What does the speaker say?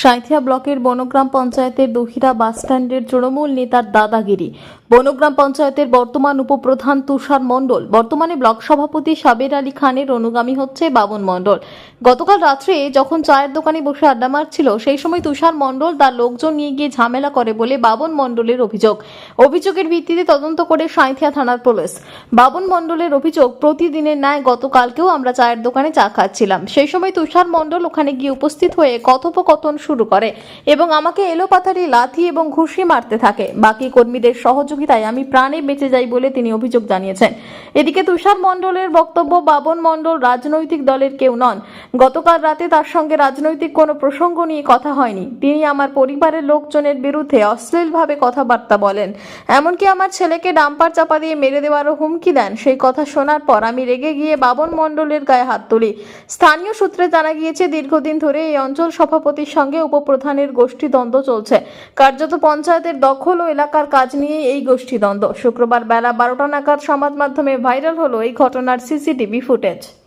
সাঁইথিয়া ব্লকের বনগ্রাম পঞ্চায়েতের দহিরা বাসস্ট্যান্ডের তৃণমূল নেতার দাদাগিরি। বনগ্রাম পঞ্চায়েতের বর্তমান উপপ্রধান তুষার মণ্ডল। বর্তমানে ব্লক সভাপতি সাবের আলী খানের অনুগামী হচ্ছে বাবন মণ্ডল। গতকাল রাত্রে যখন চায়ের দোকানে বসে আড্ডা মারছিল, সেই সময় তুষার মণ্ডল তার লোকজন নিয়ে গিয়ে ঝামেলা করে বলে বাবন মণ্ডলের অভিযোগ। অভিযোগের ভিত্তিতে তদন্ত করে সাঁইথিয়া থানার পুলিশ। বাবন মণ্ডলের অভিযোগ, প্রতিদিনের ন্যায় গতকালকেও আমরা চায়ের দোকানে চা খাচ্ছিলাম। সেই সময় তুষার মণ্ডল ওখানে গিয়ে উপস্থিত হয়ে কথোপকথন শুরু করে এবং আমাকে এলোপাথারি লাথি এবং ঘুষি মারতে থাকে। বাকি কর্মীদের সহযোগিতায় আমি প্রাণে বেঁচে যাই বলে তিনি অভিযোগ জানিয়েছেন। এদিকে তুষার মণ্ডলের বক্তব্য, বাবন মণ্ডল রাজনৈতিক দলের কেউ নন। গতকাল রাতে তার সঙ্গে রাজনৈতিক কোনো প্রসঙ্গ নিয়ে কথা হয়নি। তিনি আমার পরিবারের লোকজনের বিরুদ্ধে অশ্লীলভাবে কথাবার্তা বলেন। এমনকি আমার ছেলেকে ডাম্পার চাপা দিয়ে মেরে দেওয়ারও হুমকি দেন। সেই কথা শোনার পর আমি রেগে গিয়ে বাবন মণ্ডলের গায়ে হাত তুলি। স্থানীয় সূত্রে জানা গিয়েছে, দীর্ঘদিন ধরে এই অঞ্চল সভাপতির সঙ্গে উপপ্রধানের গোষ্ঠীদ্বন্দ্ব চলছে। কার্যত পঞ্চায়েতের দখল ও এলাকার কাজ নিয়ে এই গোষ্ঠীদ্বন্দ্ব। শুক্রবার বেলা বারোটা নাগাদ সমাজ মাধ্যমে ভাইরাল হলো এই ঘটনার সিসিটিভি ফুটেজ।